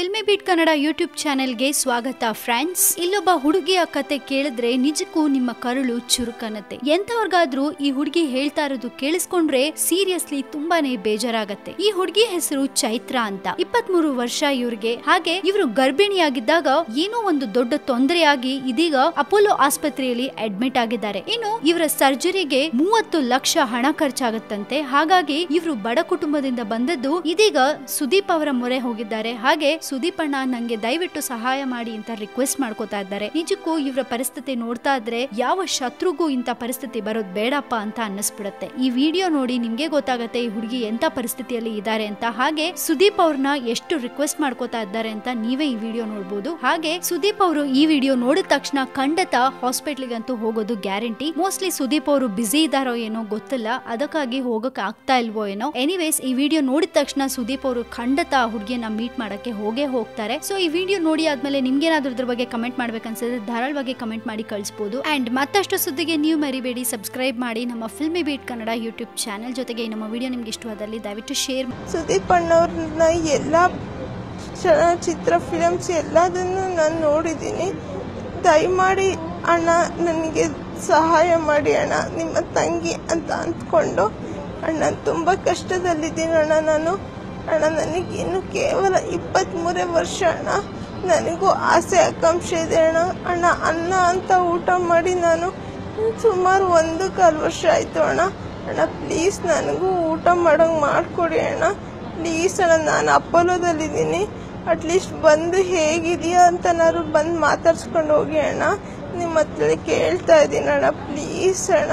Filmy beet Kannada YouTube ಚಾನೆಲ್ಗೆ ಸ್ವಾಗತ friends. ಇಲ್ಲೊಬ್ಬ ಹುಡುಗಿಯ ಕತೆ ಕೇಳಿದ್ರೆ ನಿಜಕ್ಕೂ ನಿಮ್ಮ ಕರುಳು ಚುರುಕನತ್ತೆ. ಎಂತವ್ರಿಗಾದ್ರೂ ಈ ಹುಡುಗಿ ಹೇಳ್ತಾ ಇರೋದು ಕೇಳಿಸ್ಕೊಂಡ್ರೆ ಸೀರಿಯಸ್ಲಿ ತುಂಬಾನೇ ಬೇಜಾರಾಗತ್ತೆ. ಈ ಹುಡುಗಿ ಹೆಸರು ಚೈತ್ರ ಅಂತ. ಇಪ್ಪತ್ ವರ್ಷ ಇವ್ರಿಗೆ. ಹಾಗೆ ಇವರು ಗರ್ಭಿಣಿಯಾಗಿದ್ದಾಗ ಏನೋ ಒಂದು ದೊಡ್ಡ ತೊಂದರೆಯಾಗಿ ಇದೀಗ ಅಪೋಲೋ ಆಸ್ಪತ್ರೆಯಲ್ಲಿ ಅಡ್ಮಿಟ್ ಆಗಿದ್ದಾರೆ. ಇನ್ನು ಇವರ ಸರ್ಜರಿಗೆ ಮೂವತ್ತು ಲಕ್ಷ ಹಣ ಖರ್ಚಾಗತ್ತಂತೆ. ಹಾಗಾಗಿ ಇವರು ಬಡ ಕುಟುಂಬದಿಂದ ಬಂದದ್ದು ಇದೀಗ ಸುದೀಪ್ ಅವರ ಮೊರೆ ಹೋಗಿದ್ದಾರೆ. ಹಾಗೆ ಸುದೀಪ್ ಅಣ್ಣ ನಂಗೆ ದಯವಿಟ್ಟು ಸಹಾಯ ಮಾಡಿ ಅಂತ ರಿಕ್ವೆಸ್ಟ್ ಮಾಡ್ಕೋತಾ ಇದ್ದಾರೆ. ನಿಜಕ್ಕೂ ಇವರ ಪರಿಸ್ಥಿತಿ ನೋಡ್ತಾ ಇದ್ರೆ ಯಾವ ಶತ್ರುಗೂ ಇಂತ ಪರಿಸ್ಥಿತಿ ಬರೋದು ಬೇಡಪ್ಪ ಅಂತ ಅನ್ನಿಸ್ಬಿಡುತ್ತೆ. ಈ ವಿಡಿಯೋ ನೋಡಿ ನಿಮ್ಗೆ ಗೊತ್ತಾಗತ್ತೆ ಈ ಹುಡುಗಿ ಎಂತ ಪರಿಸ್ಥಿತಿಯಲ್ಲಿ ಇದ್ದಾರೆ ಅಂತ. ಹಾಗೆ ಸುದೀಪ್ ಅವ್ರನ್ನ ಎಷ್ಟು ರಿಕ್ವೆಸ್ಟ್ ಮಾಡ್ಕೋತಾ ಇದ್ದಾರೆ ಅಂತ ನೀವೇ ಈ ವಿಡಿಯೋ ನೋಡ್ಬೋದು. ಹಾಗೆ ಸುದೀಪ್ ಅವರು ಈ ವಿಡಿಯೋ ನೋಡಿದ ತಕ್ಷಣ ಖಂಡತ ಹಾಸ್ಪಿಟ್ಲಿಗೆ ಅಂತೂ ಹೋಗೋದು ಗ್ಯಾರಂಟಿ. ಮೋಸ್ಟ್ಲಿ ಸುದೀಪ್ ಅವರು ಬಿಸಿ ಇದಾರೋ ಏನೋ ಗೊತ್ತಿಲ್ಲ. ಅದಕ್ಕಾಗಿ ಹೋಗಕ್ ಆಗ್ತಾ ಇಲ್ವೋ ಏನೋ. ಎನಿವೇಸ್ ಈ ವಿಡಿಯೋ ನೋಡಿದ ತಕ್ಷಣ ಸುದೀಪ್ ಅವರು ಖಂಡತ ಹುಡುಗಿಯನ್ನ ಮೀಟ್ ಮಾಡಕ್ಕೆ ಹೋಗೇ ಹೋಗ್ತಾರೆ. ಸೊ ಈ ವಿಡಿಯೋ ನೋಡಿ ಆದ್ಮೇಲೆ ನಿಮ್ಗೇನಾದ್ರೂ ಇದ್ರ ಬಗ್ಗೆ ಕಮೆಂಟ್ ಮಾಡ್ಬೇಕನ್ಸಿದ್ರೆ ಧಾರಾಳವಾಗಿ ಕಮೆಂಟ್ ಮಾಡಿ ಕಳಿಸ್ಬೋದು. ಅಂಡ್ ಮತ್ತಷ್ಟು ಸುದ್ದಿಗೆ ನೀವು ಮರಿಬೇಡಿ ಸಬ್ಸ್ಕ್ರೈಬ್ ಮಾಡಿ ನಮ್ಮ Filmi Beat Kannada YouTube channel ಜೊತೆಗೆ ನಮ್ಮ ವಿಡಿಯೋ ನಿಮ್ಗೆ ಇಷ್ಟವಾದಲ್ಲಿ ದಯವಿಟ್ಟು ಶೇರ್ ಸುದೀಪ್ ಅಣ್ಣವ್ರನ್ನ ಎಲ್ಲ ಚಲನಚಿತ್ರ ಫಿಲಮ್ಸ್ ಎಲ್ಲದನ್ನು ನಾನು ನೋಡಿದ್ದೀನಿ. ದಯಮಾಡಿ ಅಣ್ಣ, ನನಗೆ ಸಹಾಯ ಮಾಡಿ ಅಣ್ಣ, ನಿಮ್ಮ ತಂಗಿ ಅಂತ ಅಂದ್ಕೊಂಡು. ಅಣ್ಣ, ತುಂಬ ಕಷ್ಟದಲ್ಲಿದ್ದೀನಿ ಅಣ್ಣ ನಾನು. ಅಣ್ಣ, ನನಗೆ ಇನ್ನು ಕೇವಲ ಇಪ್ಪತ್ತ್ಮೂರೇ ವರ್ಷ ಅಣ್ಣ. ನನಗೂ ಆಸೆ ಆಕಾಂಕ್ಷೆ ಇದೆ ಅಣ್ಣ. ಅಣ್ಣ ಅನ್ನ ಅಂತ ಊಟ ಮಾಡಿ ನಾನು ಸುಮಾರು ಒಂದು ಕಾಲು ವರ್ಷ ಆಯಿತು ಅಣ್ಣ. ಅಣ್ಣ ಪ್ಲೀಸ್ ನನಗೂ ಊಟ ಮಾಡೋಂಗೆ ಮಾಡಿಕೊಡಿ ಅಣ್ಣ. ಪ್ಲೀಸ್ ಅಣ್ಣ, ನಾನು ಅಪೋಲೋದಲ್ಲಿದ್ದೀನಿ. ಅಟ್ಲೀಸ್ಟ್ ಬಂದು ಹೇಗಿದೆಯಾ ಅಂತ ನಾನು ಬಂದು ಮಾತಾಡ್ಸ್ಕೊಂಡು ಹೋಗಿ ಅಣ್ಣ. ನಿಮ್ಮ ಹತ್ರ ಕೇಳ್ತಾ ಇದ್ದೀನಿ ಅಣ್ಣ. ಪ್ಲೀಸ್ ಅಣ್ಣ.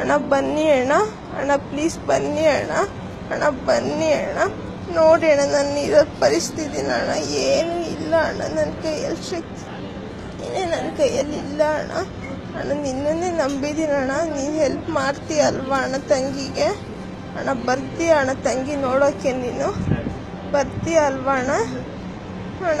ಅಣ್ಣ, ಬನ್ನಿ ಅಣ್ಣ. ಅಣ್ಣ ಪ್ಲೀಸ್ ಬನ್ನಿ ಅಣ್ಣ. ಅಣ್ಣ, ಬನ್ನಿ ಅಣ್ಣ. ನೋಡಿ ಅಣ್ಣ ನನ್ನ ಇರೋ ಪರಿಸ್ಥಿತಿ ಅಣ್ಣ, ಏನೂ ಇಲ್ಲ ಅಣ್ಣ ನನ್ನ ಕೈಯಲ್ಲಿ ಶಕ್ತಿ ಏನೇ ನನ್ನ ಕೈಯಲ್ಲಿ ಇಲ್ಲ ಅಣ್ಣ. ಅಣ್ಣ, ನಿನ್ನನ್ನೇ ನಂಬಿದ್ದೀನಣ್ಣ ನೀನು ಹೆಲ್ಪ್ ಮಾಡ್ತೀಯ ಅಲ್ವಾ ಅಣ್ಣ ತಂಗಿಗೆ? ಅಣ್ಣ, ಬರ್ತೀಯ ಅಣ್ಣ ತಂಗಿ ನೋಡೋಕ್ಕೆ ನೀನು? ಬರ್ತೀಯ ಅಲ್ವಾ ಅಣ್ಣ? ಅಣ್ಣ